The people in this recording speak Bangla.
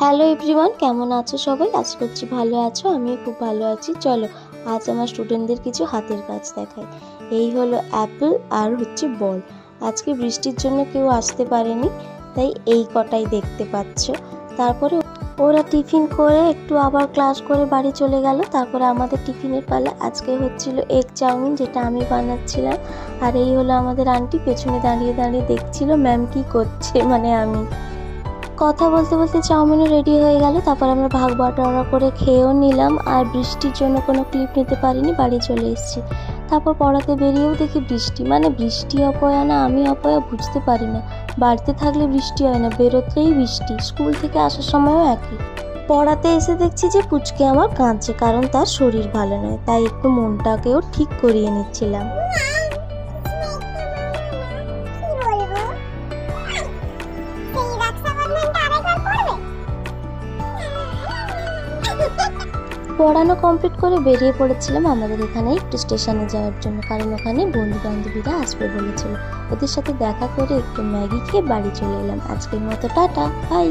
হ্যালো এভরিওয়ান কেমন আছো সবাই? আশা করছি ভালো আছো, আমিও খুব ভালো আছি। চলো, আজ আমার স্টুডেন্টদের কিছু হাতের কাজ দেখাই। এই হলো অ্যাপেল আর হচ্ছে বল আজকে বৃষ্টির জন্য কেউ আসতে পারেনি, তাই এই কটাই দেখতে পাচ্ছ। তারপরে ওরা টিফিন করে একটু আবার ক্লাস করে বাড়ি চলে গেল। তারপরে আমাদের টিফিনের পালা। আজকে হচ্ছিল এগ চাউমিন যেটা আমি বানাচ্ছিলাম। আর এই হলো আমাদের আন্টি পেছনে দাঁড়িয়ে দাঁড়িয়ে দেখছিল ম্যাম কি করছে মানে আমি। কথা বলতে বলতে চাউমিনও রেডি হয়ে গেল। তারপর আমরা ভাগ বাটোয়ারা করে খেয়েও নিলাম আর বৃষ্টির জন্য কোনো ক্লিপ নিতে পারিনি, বাড়ি চলে এসেছি। তারপর পড়াতে বেরিয়েও দেখি বৃষ্টি। মানে বৃষ্টি অপয়া না, আমি অপয়া বুঝতে পারি না। বাড়িতে থাকলে বৃষ্টি হয় না, বেরোতেই বৃষ্টি। স্কুল থেকে আসার সময়ও একই। পড়াতে এসে দেখছি যে পুচকে আমার কাঁদছে, কারণ তার শরীর ভালো নয়। তাই একটু মনটাকেও ঠিক করিয়ে নিচ্ছিলাম। পড়ানো কমপ্লিট করে বেরিয়ে পড়েছিলাম আমাদের এখানে একটু স্টেশনে যাওয়ার জন্য। কারণ ওখানে বন্ধু বান্ধবীরা আসবে বলেছিল। ওদের সাথে দেখা করে একটু ম্যাগি খেয়ে বাড়ি চলে এলাম। আজকের মতো টাটা বাই